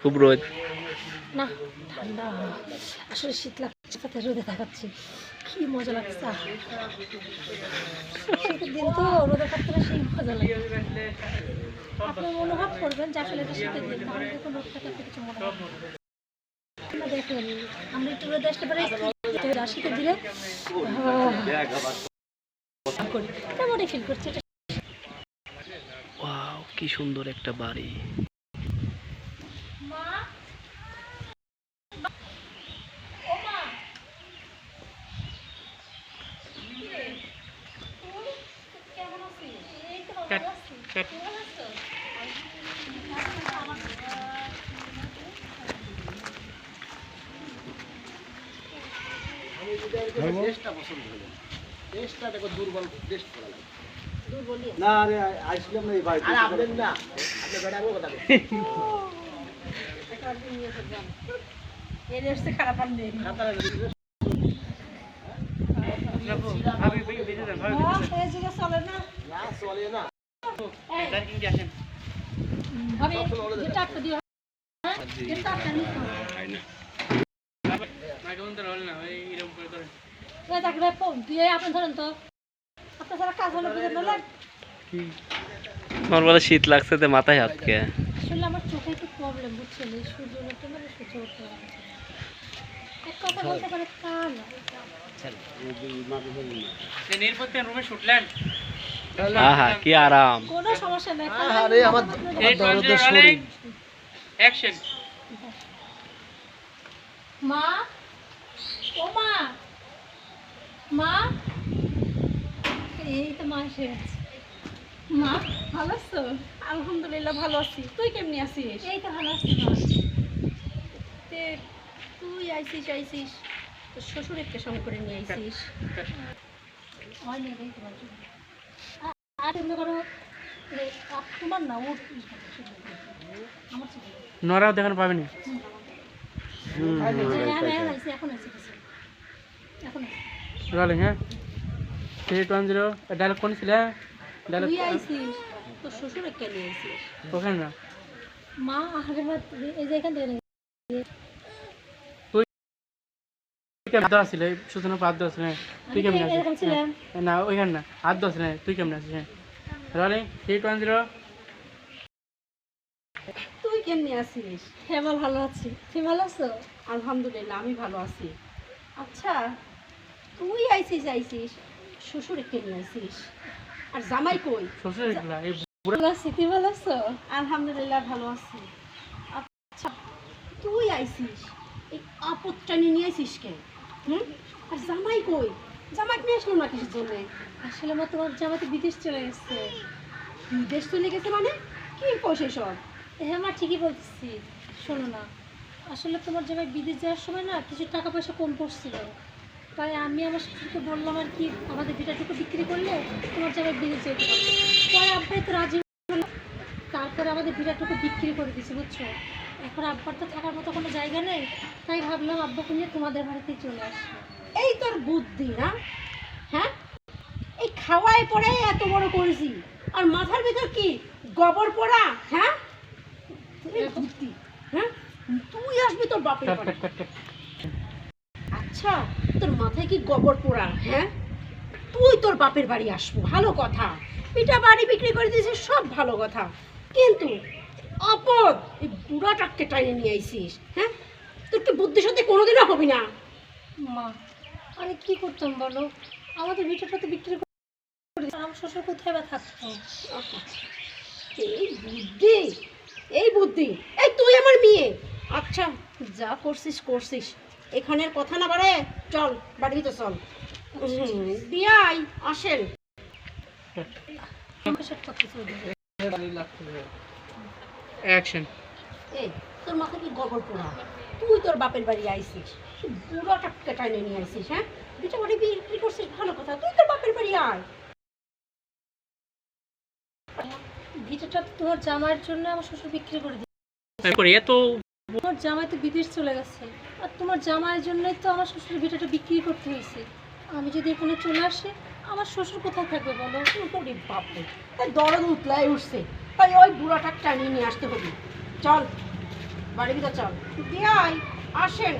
খুব রোদ। না ঠান্ডা। আসলে শীত লাগছে তাতে রোদে থাকাচ্ছি। কি মজা লাগছে। শীতের দিন তো রোদে থাকতে সেই মজা লাগে। আপনি অনুভব করবেন যে আসলে এটা শীতের দিন তাহলে দেখুন রোদ থেকে কিছু মনে হবে দেখেন আমরা একটু রোদে আসতে পারি শীতের দিনে। তেমনই ফিল করছি? এটা ওয়াও কি সুন্দর একটা বাড়ি। না আরে আইসলাম না না চলে না এই আপনি আমার বলে শীত লাগছে তো মাথায় হাতকে আসলে আমার চোখে একটু প্রবলেম বুঝছেন এই সূর্য মানে এক কথা বলতে পারে তা না আহা কি আরাম। কোনো সমস্যা নেই। আরে আমার দরদের শরীর। মা? ও মা? মা? এই তো মা এসে মা ভালো আছো? আলহামদুলিল্লাহ ভালো আছি। তুই কেমনি আছিস? এই তো ভালো আছি মা। তে তুই আইসিস আইসিস। তোর শ্বশুরেরকে সঙ্গে করে নিয়ে আইসিস। হয় নরাও দেখানো পাবেনি। রলে হ্যাঁ থ্রি ওয়ান জিরো ডায়লগ কোন ছিল? ডায়লগ তুই তোর আইসিস ওখানে না। মা আগের বার এই যে এখান থেকে তুই কেমন আছিস? হ্যাঁ, না ওইখানে না আদ আসলে তুই কেমন আছিস? হ্যাঁ থ্রি ওয়ান জিরো তুই কেমনি আছিস? হ্যাঁ মা ভালো আছি। তুমি ভালো আছো? আলহামদুলিল্লাহ আমি ভালো আছি। আচ্ছা তুই আর জামাই কই? শ্বশুর ভালো আছি তুমি ভালো আছো? আলহামদুলিল্লাহ ভালো আছি। আচ্ছা তুই আইসিস এই আপদটা নিয়ে আইসিস কে হুম? আর জামাই কই? জামাই নিয়ে আসলো না কিছুর জন্য? আসলে মা তোমার জামাতে বিদেশ চলে গেছে। বিদেশ চলে গেছে মানে? কি পয়সা সব হ্যাঁ মা, ঠিকই বলছি শোনো না, আসলে তোমার জামাই বিদেশ যাওয়ার সময় না কিছু টাকা পয়সা কম পড়ছিল তাই আমি আমার শ্বশুরকে বললাম আর কি, আমাদের ভিটাটুকু বিক্রি করলে তোমার জামাই বিদেশ যেতে পারবে। পরে আব্বাই তো রাজি তারপরে আমাদের ভিটাটুকু বিক্রি করে দিছি বুঝছ? এখন আব্বার তো থাকার মতো কোনো জায়গা নেই তাই ভাবলাম আব্বাকে নিয়ে তোমাদের বাড়িতেই চলে আসি এই তোর বুদ্ধি না? হ্যাঁ? এই খাওয়ায় পড়ে এত বড় করেছি আর মাথার ভিতর কি? গোবর পড়া হ্যাঁ? বুদ্ধি হ্যাঁ? তুই আসবি তোর বাপের বাড়ি। আচ্ছা তোর মাথায় কি গোবর পোড়া হ্যাঁ? তুই তোর বাপের বাড়ি আসব ভালো কথা। পিঠা বাড়ি বিক্রি করে দিয়েছিস সব ভালো কথা। কিন্তু আপদ এই বুড়াটাকে টাইনে নিয়ে আইসিস হ্যাঁ? তোর কি বুদ্ধি সত্যি কোনোদিনও হবি না? মা আমি কি করতাম বলো? আমাদের ভিটাটা তো বিক্রি করে। আমার শ্বশুর কোথায় বা থাকতো? এই বুদ্ধি এই বুদ্ধি এই তুই আমার মেয়ে। আচ্ছা যা করছিস করছিস। এখানের কথা না বাড়ে চল বাড়ি তো চল। হুম, বিয়াই আসেন আমাকে সব কথা চলে অ্যাকশন এই তোর মাথা কি গোবর পোড়া? তুই তোর বাপের বাড়ি আইসিস বুড়োটা টাইনে নিয়ে আইসিস হ্যাঁ? দুটা বাড়ি বিক্রি করছিস ভালো কথা তুই তোর বাপের বাড়ি আয়। ভিটাটা তোমার জামাইয়ের জন্য আমার শ্বশুর বিক্রি করে দিয়েছে। এত তোমার জামাই তো বিদেশ চলে গেছে আর তোমার জামাইয়ের জন্যই তো আমার শ্বশুর ভিটাটা বিক্রি করতে হয়েছে। আমি যদি এখানে চলে আসি আমার শ্বশুর কোথায় থাকবে বলো? ওরে বাপরে। তাই দরদ উতলায় উঠছে। তাই ওই বুড়াটা টানিয়ে নিয়ে আসতে হবে চল, বাড়ি ভিতরে চল। দিয়াই, আসেন।